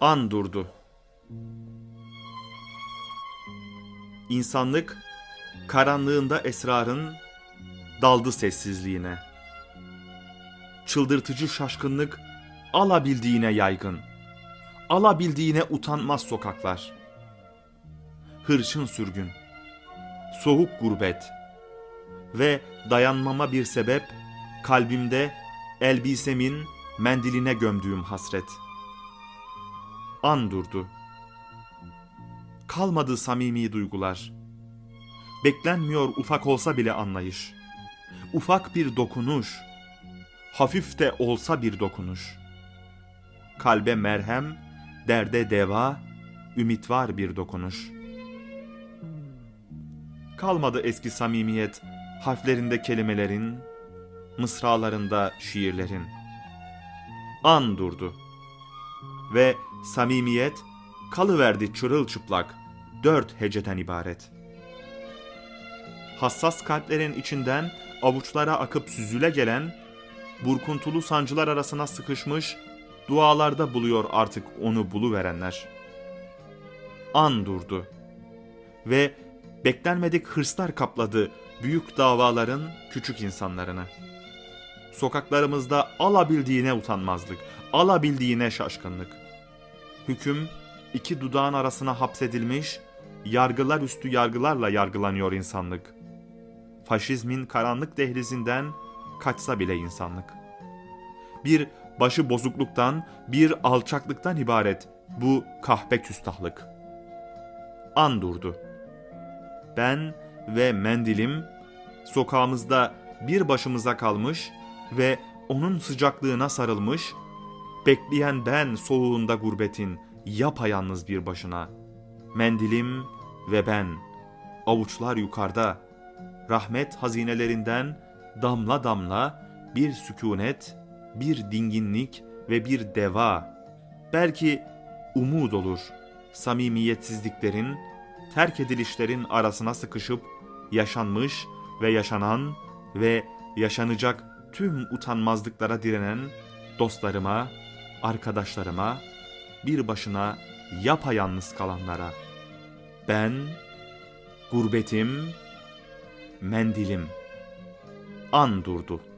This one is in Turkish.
An durdu. İnsanlık karanlığında esrarın daldı sessizliğine. Çıldırtıcı şaşkınlık alabildiğine yaygın. Alabildiğine utanmaz sokaklar. Hırçın sürgün. Soğuk gurbet. Ve dayanmama bir sebep kalbimde elbisemin mendiline gömdüğüm hasret. An durdu. Kalmadı samimi duygular. Beklenmiyor ufak olsa bile anlayış. Ufak bir dokunuş. Hafif de olsa bir dokunuş. Kalbe merhem, derde deva, ümit var bir dokunuş. Kalmadı eski samimiyet, harflerinde kelimelerin, mısralarında şiirlerin. An durdu. Ve samimiyet kalıverdi çırılçıplak, dört heceden ibaret. Hassas kalplerin içinden avuçlara akıp süzüle gelen, burkuntulu sancılar arasına sıkışmış, dualarda buluyor artık onu buluverenler. An durdu. Ve beklenmedik hırslar kapladı büyük davaların küçük insanlarını. Sokaklarımızda alabildiğine utanmazlık, alabildiğine şaşkınlık. Hüküm iki dudağın arasına hapsedilmiş, yargılar üstü yargılarla yargılanıyor insanlık. Faşizmin karanlık dehlizinden kaçsa bile insanlık. Bir başı bozukluktan, bir alçaklıktan ibaret bu kahpe küstahlık. An durdu. Ben ve mendilim sokağımızda bir başımıza kalmış ve onun sıcaklığına sarılmış, bekleyen ben soğuğunda gurbetin yapayalnız bir başına. Mendilim ve ben, avuçlar yukarıda, rahmet hazinelerinden damla damla bir sükunet, bir dinginlik ve bir deva. Belki umud olur samimiyetsizliklerin, terk edilişlerin arasına sıkışıp yaşanmış ve yaşanan ve yaşanacak tüm utanmazlıklara direnen dostlarıma, arkadaşlarıma, bir başına yapayalnız kalanlara. Ben, gurbetim, mendilim. An durdu.''